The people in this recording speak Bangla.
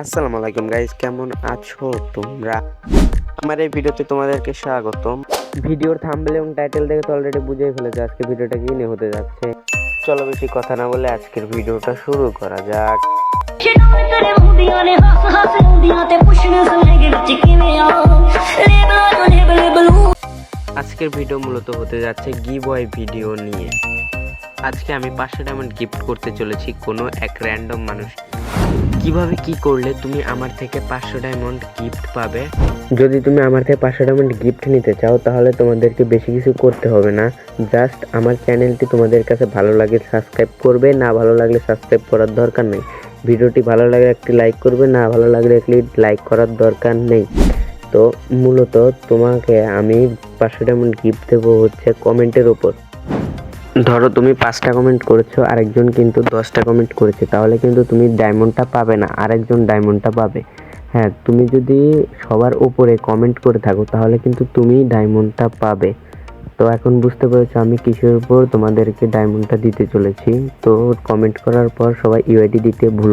আসসালামু আলাইকুম গাইস কেমন আছো তোমরা? আমার এই ভিডিওতে তোমাদেরকে স্বাগতম। ভিডিওর থাম্বনেল এবং টাইটেল দেখে তো অলরেডি বুঝেই ফেলেছে আজকে ভিডিওটা কি নিয়ে হতে যাচ্ছে। চলো বেশি কথা না বলে আজকের ভিডিওটা শুরু করা যাক। আজকের ভিডিও মূলত হতে যাচ্ছে গিবয় ভিডিও নিয়ে। আজকে আমি পাঁচশো ডায়মন্ড গিফট করতে চলেছি কোনো এক র্যান্ডম মানুষকে। কীভাবে কি করলে তুমি আমার থেকে পাঁচশো ডায়মন্ড গিফট পাবে? যদি তুমি আমার থেকে পাঁচশো ডায়মন্ড গিফট নিতে চাও, তাহলে তোমাদেরকে বেশি কিছু করতে হবে না। জাস্ট আমার চ্যানেলটি তোমাদের কাছে ভালো লাগে সাবস্ক্রাইব করবে, না ভালো লাগলে সাবস্ক্রাইব করার দরকার নেই। ভিডিওটি ভালো লাগলে একটি লাইক করবে, না ভালো লাগলে একটি লাইক করার দরকার নেই। তো মূলত তোমাকে আমি পাঁচশো ডায়মন্ড গিফট দেবো হচ্ছে কমেন্টের ওপর ধরো তুমি পাঁচটা কমেন্ট করেছ, আরেকজন কিন্তু দশটা কমেন্ট করেছে, তাহলে কিন্তু তুমি ডায়মন্ডটা পাবে না, আরেকজন ডায়মন্ডটা পাবে। হ্যাঁ তুমি যদি সবার উপরে কমেন্ট করে থাকো, তাহলে কিন্তু তুমি ডায়মন্ডটা পাবে। তো এখন বুঝতে পেরেছ আমি কিসের উপর তোমাদেরকে ডায়মন্ডটা দিতে চলেছি। তো কমেন্ট করার পর সবাই ইউআইডি দিতে ভুলো